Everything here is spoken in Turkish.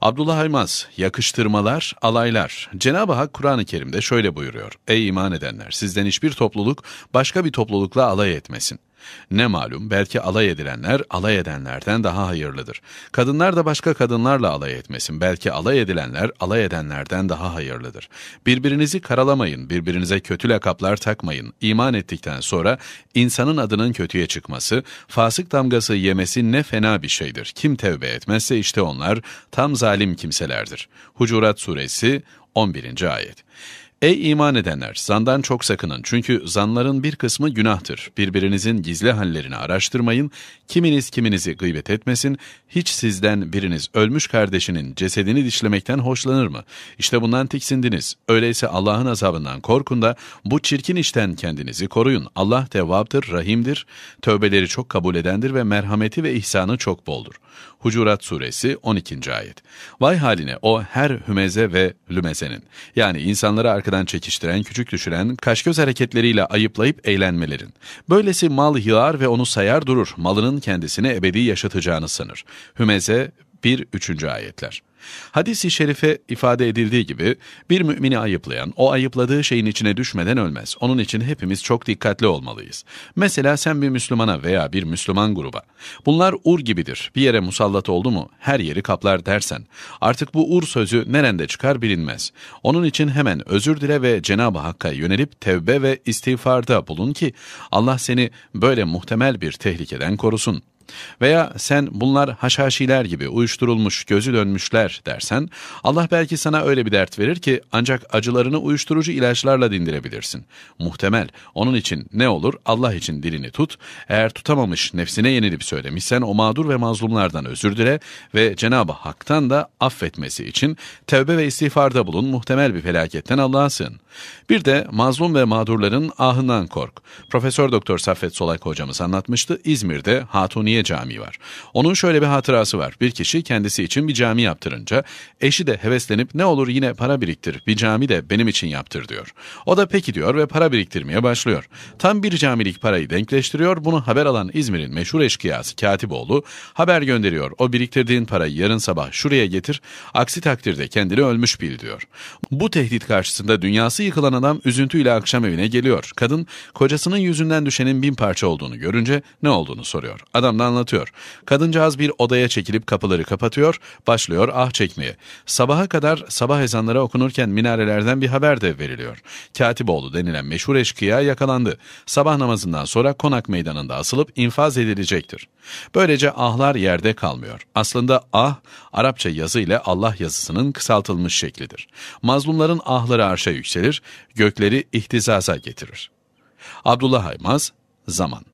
Abdullah Aymaz, yakıştırmalar, alaylar. Cenab-ı Hak Kur'an-ı Kerim'de şöyle buyuruyor. Ey iman edenler, sizden hiçbir topluluk başka bir toplulukla alay etmesin. Ne malum belki alay edilenler alay edenlerden daha hayırlıdır. Kadınlar da başka kadınlarla alay etmesin. Belki alay edilenler alay edenlerden daha hayırlıdır. Birbirinizi karalamayın, birbirinize kötü lakaplar takmayın. İman ettikten sonra insanın adının kötüye çıkması, fasık damgası yemesi ne fena bir şeydir. Kim tevbe etmezse işte onlar tam zalim kimselerdir. Hucurat Suresi 11. Ayet Ey iman edenler! Zandan çok sakının. Çünkü zanların bir kısmı günahtır. Birbirinizin gizli hallerini araştırmayın. Kiminiz kiminizi gıybet etmesin. Hiç sizden biriniz ölmüş kardeşinin cesedini dişlemekten hoşlanır mı? İşte bundan tiksindiniz. Öyleyse Allah'ın azabından korkun da bu çirkin işten kendinizi koruyun. Allah tevvaptır, rahimdir. Tövbeleri çok kabul edendir ve merhameti ve ihsanı çok boldur. Hucurat Suresi 12. Ayet. Vay haline o her hümeze ve lümezenin. Yani insanları arkadan çekiştiren, küçük düşüren, kaşgöz hareketleriyle ayıplayıp eğlenmelerin. Böylesi mal yığar ve onu sayar durur. Malının kendisini ebedi yaşatacağını sanır. Hümeze 1-3. ayetler. Hadis-i şerife ifade edildiği gibi bir mümini ayıplayan o ayıpladığı şeyin içine düşmeden ölmez. Onun için hepimiz çok dikkatli olmalıyız. Mesela sen bir Müslümana veya bir Müslüman gruba bunlar ur gibidir bir yere musallat oldu mu her yeri kaplar dersen artık bu ur sözü nerede çıkar bilinmez. Onun için hemen özür dile ve Cenab-ı Hakk'a yönelip tevbe ve istiğfarda bulun ki Allah seni böyle muhtemel bir tehlikeden korusun. Veya sen bunlar haşhaşiler gibi uyuşturulmuş, gözü dönmüşler dersen, Allah belki sana öyle bir dert verir ki ancak acılarını uyuşturucu ilaçlarla dindirebilirsin. Muhtemel. Onun için ne olur Allah için dilini tut. Eğer tutamamış nefsine yenilip söylemişsen o mağdur ve mazlumlardan özür dile ve Cenab-ı Hak'tan da affetmesi için tevbe ve istiğfarda bulun muhtemel bir felaketten Allah'a. Bir de mazlum ve mağdurların ahından kork. Profesör Doktor Saffet Solak hocamız anlatmıştı. İzmir'de Hatuniye Camiye Camii var. Onun şöyle bir hatırası var. Bir kişi kendisi için bir cami yaptırınca eşi de heveslenip ne olur yine para biriktir bir cami de benim için yaptır diyor. O da peki diyor ve para biriktirmeye başlıyor. Tam bir camilik parayı denkleştiriyor. Bunu haber alan İzmir'in meşhur eşkıyası Katipoğlu haber gönderiyor. O biriktirdiğin parayı yarın sabah şuraya getir. Aksi takdirde kendini ölmüş bil diyor. Bu tehdit karşısında dünyası yıkılan adam üzüntüyle akşam evine geliyor. Kadın kocasının yüzünden düşenin bin parça olduğunu görünce ne olduğunu soruyor. Adamdan anlatıyor. Kadıncağız bir odaya çekilip kapıları kapatıyor, başlıyor ah çekmeye. Sabaha kadar sabah ezanları okunurken minarelerden bir haber de veriliyor. Katipoğlu denilen meşhur eşkıya yakalandı. Sabah namazından sonra konak meydanında asılıp infaz edilecektir. Böylece ahlar yerde kalmıyor. Aslında ah, Arapça yazı ile Allah yazısının kısaltılmış şeklidir. Mazlumların ahları arşa yükselir, gökleri ihtizaza getirir. Abdullah Aymaz, Zaman